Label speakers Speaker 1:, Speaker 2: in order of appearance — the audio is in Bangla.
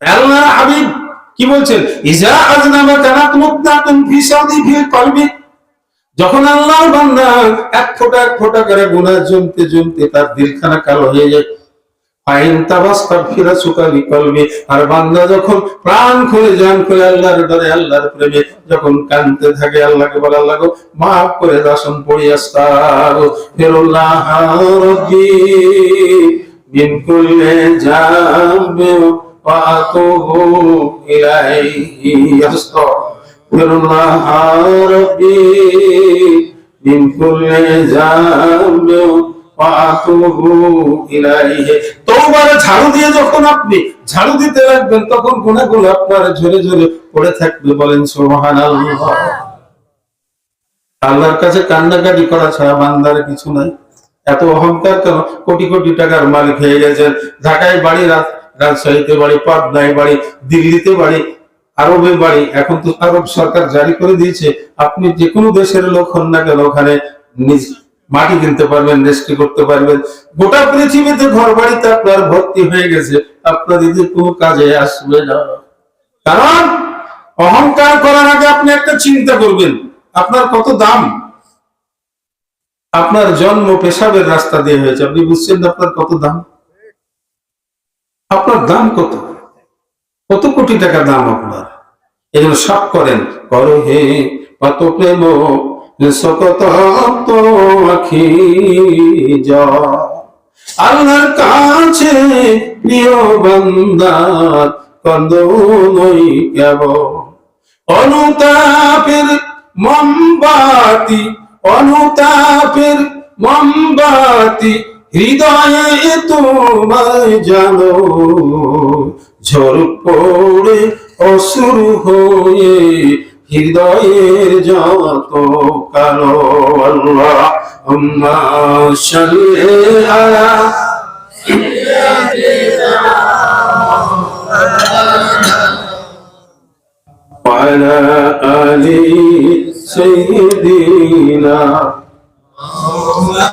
Speaker 1: আল্লাহ কি বলছেন? যখন আল্লাহ বান্দা এক এক করে জমতে জমতে তার দিলখানা কালো হয়ে যায়। প্রাণ খুলে জান আল্লাহর আল্লাহর প্রেমে যখন কানতে থাকে, আল্লাহকে বলে, আল্লাহ মাফ করে দাসন পড়ি আস্তার ফিরুল্লাহ ঝাড়ু দিয়ে যখন আপনি ঝাড়ু দিতে লাগবেন, তখন গুণাগুলো আপনার ঝরে ঝরে পড়ে থাকবে বলেন সুবহানাল্লাহ। আল্লাহর কাছে কান্নাকাটি করা ছাড়া বান্দার কিছু নাই। এত অহংকার কেন? কোটি কোটি টাকার মালিক হয়ে গেছেন। ঢাকায় বাড়ি রাত- রাজশাহীতে বাড়ি, পাবনায় বাড়ি, দিল্লিতে বাড়ি, আরবে বাড়ি। এখন তো আরব সরকার জারি করে দিয়েছে, আপনি যে কোনো দেশের লোক হন না কেন, ওখানে নিজ মাটি কিনতে পারবেন, রেস্টি করতে পারবেন। গোটা পৃথিবীতে ঘর বাড়িতে আপনার ভর্তি হয়ে গেছে, আপনার এদের কোনো কাজে আসবে না। কারণ অহংকার করার আগে আপনি একটা চিন্তা করবেন, আপনার কত দাম? আপনার জন্ম পেশাবের রাস্তা দিয়ে হয়েছে, আপনি বুঝছেন আপনার কত দাম? আপনার দাম কত? কত কোটি টাকা দাম আপনার? এগুলো সব করেন। করো হে কত প্রেম কাছে অনুতাপের মোমবাতি অনুতাপের মোমবাতি হৃদয়ে তোমায় জানো ঝড় পড়ে অসুর হয়ে হৃদয়ের যত কালো আল্লাহ আম্মা সাল্লি আলা وعلى آل سيدنا